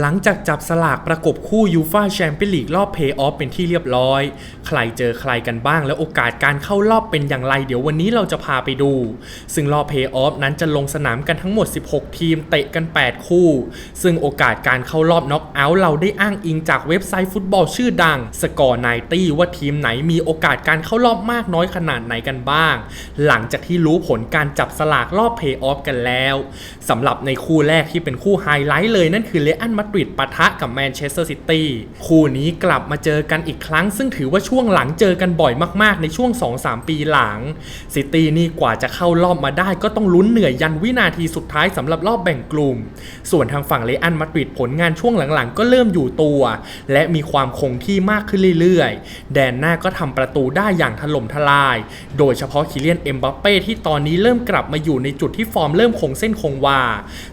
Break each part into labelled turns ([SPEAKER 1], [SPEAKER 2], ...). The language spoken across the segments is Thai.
[SPEAKER 1] หลังจากจับสลากประกบคู่ยูฟาแชมเปี้ยนลีกรอบเพย์ออฟเป็นที่เรียบร้อย ใครเจอใครกันบ้างและโอกาสการเข้ารอบเป็นอย่างไร เดี๋ยววันนี้เราจะพาไปดู ซึ่งรอบเพย์ออฟนั้นจะลงสนามกันทั้งหมด 16 ทีมเตะกัน 8 คู่ ซึ่งโอกาสการเข้ารอบน็อกเอาท์เราได้อ้างอิงจากเว็บไซต์ฟุตบอลชื่อดังสกอร์ไนตี้ว่าทีมไหนมีโอกาสการเข้ารอบมากน้อยขนาดไหนกันบ้าง หลังจากที่รู้ผลการจับสลากรอบเพย์ออฟกันแล้วสำหรับในคู่แรกที่เป็นคู่ไฮไลท์เลยนั่นคือเลอันมาดริดปะทะกับแมนเชสเตอร์ซิตี้คู่นี้กลับมาเจอกันอีกครั้ง ซึ่งถือว่าช่วงหลังเจอกันบ่อยมากๆ ในช่วง 2-3 ปีหลังซิตี้นี่กว่าจะเข้ารอบมาได้ ก็ต้องลุ้นเหนื่อยยันวินาทีสุดท้ายสำหรับรอบแบ่งกลุ่ม ส่วนทางฝั่งเลอันมาดริดผลงานช่วงหลังๆ ก็เริ่มอยู่ตัว และมีความคงที่มากขึ้นเรื่อยๆ แดนหน้าก็ทำประตูได้อย่างถล่มทลาย โดยเฉพาะคิเลียนเอ็มบัปเป้ที่ตอนนี้เริ่มกลับมาอยู่ในจุดที่ฟอร์มเริ่มคงเส้นคงวา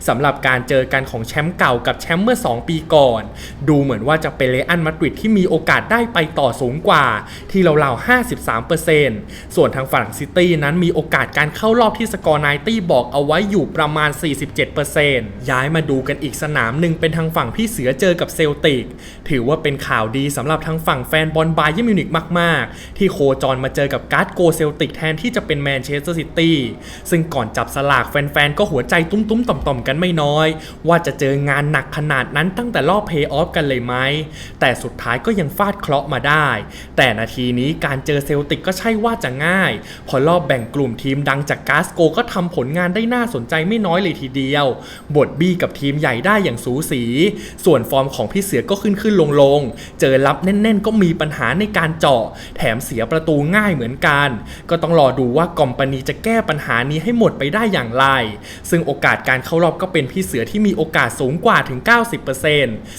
[SPEAKER 1] สำหรับการเจอกันของแชมป์เก่ากับแชมป์เมื่อื่อ 2 ปีก่อน ดูเหมือนว่าจะเป็นเลอันมาดริดที่มีโอกาสได้ไปต่อสูงกว่า ที่ราวๆ53%ส่วนทางฝั่งซิตี้นั้นมีโอกาสการเข้ารอบที่สกอร์ไนตี้บอกเอาไว้อยู่ประมาณ 47%ย้ายมาดูกันอีกสนามหนึ่งเป็นทางฝั่งพี่เสือเจอกับเซลติก ถือว่าเป็นข่าวดีสำหรับทางฝั่งแฟนบอลบาเยอร์มิวนิกมากๆ ที่โคจรมาเจอกับการ์ดโกเซลติกแทนที่จะเป็นแมนเชสเตอร์ซิตี้ซึ่งก่อนจับสลากแฟนๆ ก็หัวใจตุ้มๆ ต่อมๆ กันไม่น้อย ว่าจะเจองานหนักขนาดนั้นตั้งแต่รอบเพย์ออฟกันเลยไหม แต่สุดท้ายก็ยังฟาดเคราะห์มาได้ แต่นาทีนี้การเจอเซลติกก็ใช่ว่าจะง่าย พอรอบแบ่งกลุ่มทีมดังจากกาสโกก็ทำผลงานได้น่าสนใจไม่น้อยเลยทีเดียว บทบี้กับทีมใหญ่ได้อย่างสูสี ส่วนฟอร์มของพี่เสือก็ขึ้นขึ้นลงลง เจอรับแน่นๆ ก็มีปัญหาในการเจาะ แถมเสียประตูง่ายเหมือนกัน ก็ต้องรอดูว่ากอมปานีจะแก้ปัญหานี้ให้หมดไปได้อย่างไร ซึ่งโอกาสการเข้ารอบก็เป็นพี่เสือที่มีโอกาสสูงกว่าถึง 90%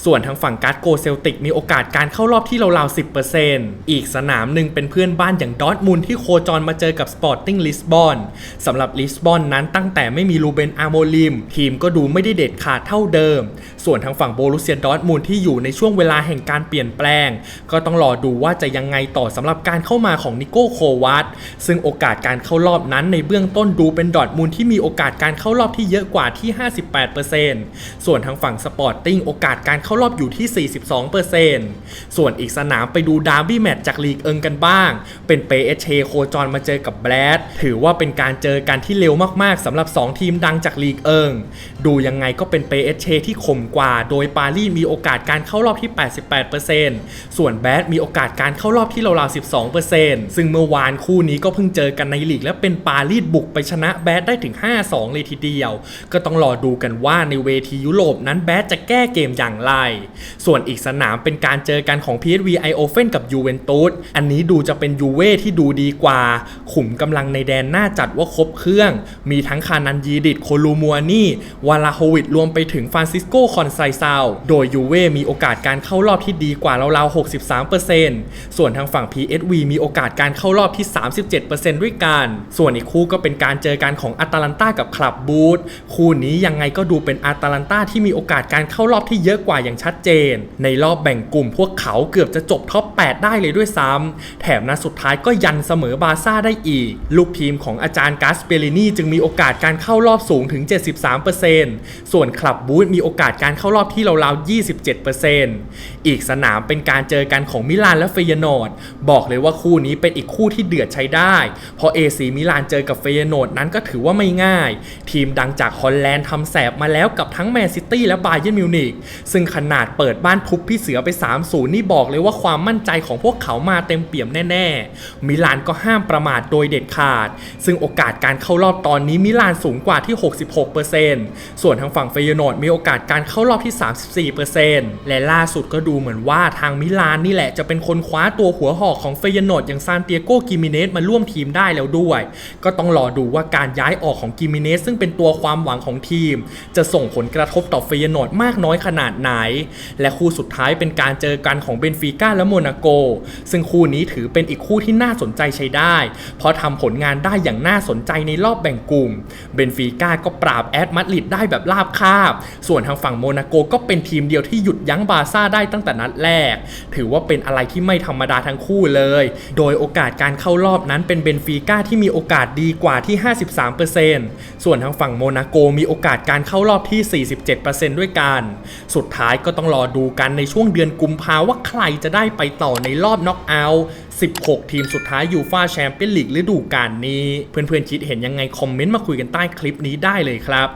[SPEAKER 1] ส่วนทางฝั่งการ์ดโกเซลติกมีโอกาสการเข้ารอบที่ราวๆ10%อีกสนามหนึ่งเป็นเพื่อนบ้านอย่างดอทมุนด์ที่โคจรมาเจอกับสปอร์ติ้งลิสบอนสำหรับลิสบอนนั้นตั้งแต่ไม่มีลูเบนอาร์โมลิมทีมก็ดูไม่ได้เด็ดขาดเท่าเดิม ส่วนทางฝั่งโบรุเซียดอทมุนด์ที่อยู่ในช่วงเวลาแห่งการเปลี่ยนแปลง ก็ต้องรอดูว่าจะยังไงต่อสำหรับการเข้ามาของนิโก้โควัตซึ่งโอกาสการเข้ารอบนั้นในเบื้องต้นดูเป็นดอทมุนด์ที่มีโอกาสการเข้ารอบที่เยอะกว่าที่ 58%ส่วนทางฝั่งสปอร์ตงโอกาสการเข้ารอบอยู่ที่ 42%ส่วนอีกสนามไปดูดาร์บี้แมตช์จากลีกเอิงกันบ้าง เป็นเปเอเชโคจรมาเจอกับแบรดถือว่าเป็นการเจอกันที่เร็วมากๆสำหรับ 2 ทีมดังจากลีกเอิง ดูยังไงก็เป็นเปเอเชที่ข่มกว่า โดยปารีสมีโอกาสการเข้ารอบที่ 88%ส่วนแบรดมีโอกาสการเข้ารอบที่ราวๆ 12%ซึ่งเมื่อวานคู่นี้ก็เพิ่งเจอกันในลีก และเป็นปารีสบุกไปชนะแบรดได้ถึง 5-2 เลยทีเดียว ก็ต้องรอดูกันว่าในเวทียุโรปนั้นแบดจะแก้เกมอย่างไร ส่วนอีกสนามเป็นการเจอกันของ PSV i o f e n กับยูเวนตุสอันนี้ดูจะเป็นยูเว่ที่ดูดีกว่า ขุมกำลังในแดนหน้าจัดว่าครบเครื่อง มีทั้งคานันยีดิดโคลูมัวนี่ วาลาโฮวิดรวมไปถึงฟรานซิสโกคอนไซซาวโดยยูเว่มีโอกาสการเข้ารอบที่ดีกว่าราวๆ63%ส่วนทางฝั่ง PSV มีโอกาสการเข้ารอบที่ 37%ด้วยกัน ส่วนอีกคู่ก็เป็นการเจอกันของอาตาลันตากับคลับบูธคู่นี้ยังไงก็ดูเป็นอาตาลันตาที่มีโอกาสการเข้ารอบที่เยอะกว่าอย่างชัดเจน ในรอบแบ่งกลุ่มพวกเขาเกือบจะจบท็อป 8 ได้เลยด้วยซ้ำ แถมนัดสุดท้ายก็ยันเสมอบาซ่าได้อีก ลูกทีมของอาจารย์กาสเปรินีจึงมีโอกาสการเข้ารอบสูงถึง 73%ส่วนคลับบูธมีโอกาสการเข้ารอบที่ราวๆ 27%อีกสนามเป็นการเจอกันของมิลานและเฟยโนดบอกเลยว่าคู่นี้เป็นอีกคู่ที่เดือดใช้ได้ เพราะเอซีมิลานเจอกับเฟยโนดนั้นก็ถือว่าไม่ง่าย ทีมดังจากฮอลแลนด์ทำแสบมาแล้วกับทั้งแมนซิตี้และบาเยร์นมิวนิกซึ่งขนาดเปิดบ้านทุบพี่เสือไป 3-0 นี่บอกเลยว่าความมั่นใจของพวกเขามาเต็มเปี่ยมแน่ ๆ มิลานก็ห้ามประมาทโดยเด็ดขาด ซึ่งโอกาสการเข้ารอบตอนนี้มิลานสูงกว่าที่ 66%ส่วนทางฝั่งเฟยโนดมีโอกาสการเข้ารอบที่ 34%และล่าสุดก็ดูเหมือนว่าทางมิลานนี่แหละจะเป็นคนคว้าตัวหัวหอกของเฟยโนดอย่างซานเตียโกกิมิเนสมาร่วมทีมได้แล้วด้วย ก็ต้องรอดูว่าการย้ายออกของกิมิเนสซึ่งเป็นตัวความหวังของทีม จะส่งผลกระทบต่อเฟยโนดมากน้อยขนาดไหน และคู่สุดท้ายเป็นการเจอกันของเบนฟิก้าและโมนาโก ซึ่งคู่นี้ถือเป็นอีกคู่ที่น่าสนใจใช้ได้ เพราะทำผลงานได้อย่างน่าสนใจในรอบแบ่งกลุ่ม เบนฟิก้าก็ปราบแอดมาดริดได้แบบราบคาบ ส่วนทางฝั่งโมนาโกก็เป็นทีมเดียวที่หยุดยั้งบาร์ซ่าได้ตั้งแต่นัดแรก ถือว่าเป็นอะไรที่ไม่ธรรมดาทั้งคู่เลย โดยโอกาสการเข้ารอบนั้นเป็นเบนฟิก้าที่มีโอกาสดีกว่าที่ 53%ส่วนทางฝั่งโมนาโกมีโอกาสการเข้ารอบที่ 47%ด้วยกันสุดท้ายก็ต้องรอดูกันในช่วงเดือนกุมภาว่าใครจะได้ไปต่อในรอบน็อกเอาท์16 ทีมสุดท้ายยูฟาแชมเปี้ยนลีกฤดูกาลนี้ เพื่อนๆคิดเห็นยังไงคอมเมนต์มาคุยกันใต้คลิปนี้ได้เลยครับ